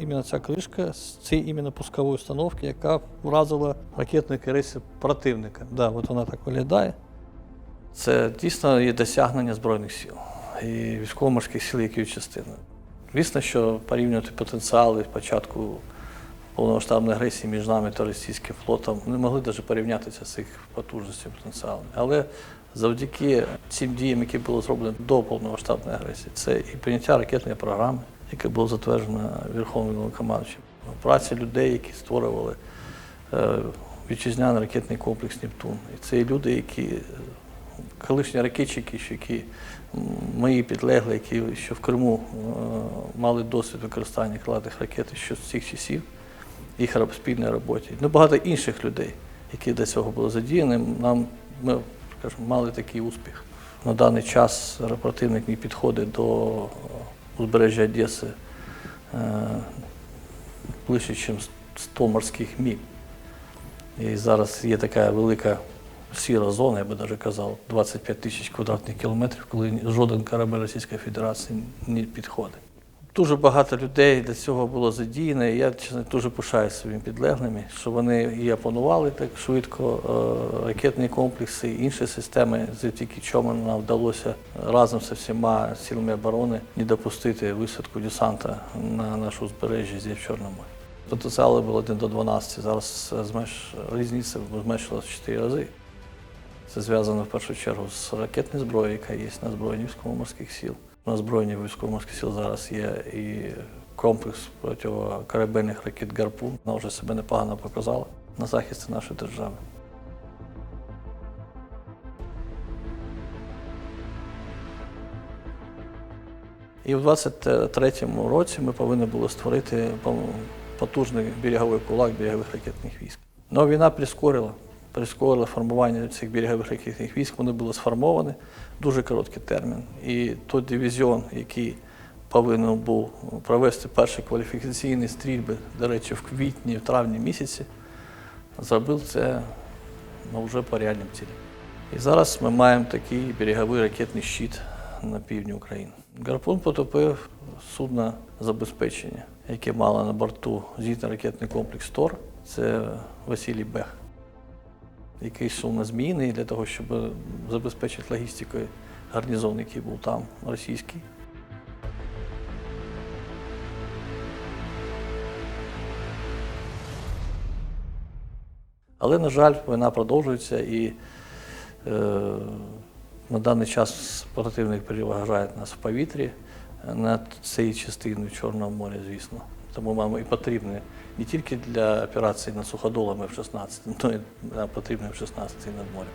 іменно ця кришка з цієї іменно пускової установки, яка вразила ракетний керейси противника. Да, от вона так виглядає. Це дійсно є досягнення Збройних сил і військово-морських сил, які є частиною. Звісно, що порівнювати потенціали початку повномасштабної агресії між нами та російським флотом не могли навіть порівнятися з їх потужністю потенціалом. Але завдяки цим діям, які були зроблені до повномасштабної агресії, це і прийняття ракетної програми, яке було затверджено Верховним Головнокомандуючим, праця людей, які створювали е, вітчизняний ракетний комплекс Нептун. І це люди, які е, колишні ракетчики, які мої підлегли, які ще в Криму е, мали досвід використання крилатих ракет ще з цих часів, їх спільній роботі. Ну, багато інших людей, які до цього були задіяні, нам ми скажімо, мали такий успіх. На даний час противник не підходить до узбережжя Одеси е, ближче, ніж 100 морських міль. І зараз є така велика сіра зона, я би навіть казав, 25 тисяч квадратних кілометрів, коли жоден корабель Російської Федерації не підходить. Дуже багато людей для цього було задіяно, і я чесно дуже пишаюся своїми підлеглими, що вони і опанували так швидко е, ракетні комплекси, інші системи, завдяки чому нам вдалося разом зі всіма силами оборони не допустити висадку десанта на наше узбережжя зі в Чорному морі. Потенціали було 1 до 12, зараз різниця зменшилась в 4 рази. Це зв'язано в першу чергу з ракетною зброєю, яка є на збройні військово-морських сил. На збройні військово-морських сил зараз є і комплекс протикорабельних ракет Гарпун. Вона вже себе непогано показала на захисті нашої держави. І в 23-му році ми повинні були створити потужний береговий кулак берегових ракетних військ. Ну, війна прискорила, прискорила формування цих берегових ракетних військ. Вони були сформовані дуже короткий термін. І той дивізіон, який повинен був провести перші кваліфікаційні стрільби, до речі, в квітні, в травні місяці, зробив це ну, вже по реальним цілям. І зараз ми маємо такий береговий ракетний щит на півдні України. Гарпун потопив судно забезпечення, яке мало на борту зенітно-ракетний комплекс ТОР. Це Василій Бех, який йшов на зміни для того, щоб забезпечити логістикою гарнізон, який був там, російський. Але, на жаль, війна продовжується і е, на даний час противник переважає нас в повітрі над цією частиною Чорного моря, звісно. Тому нам і потрібні не тільки для операції над суходолами в 16, але й потрібні в 16 над морем.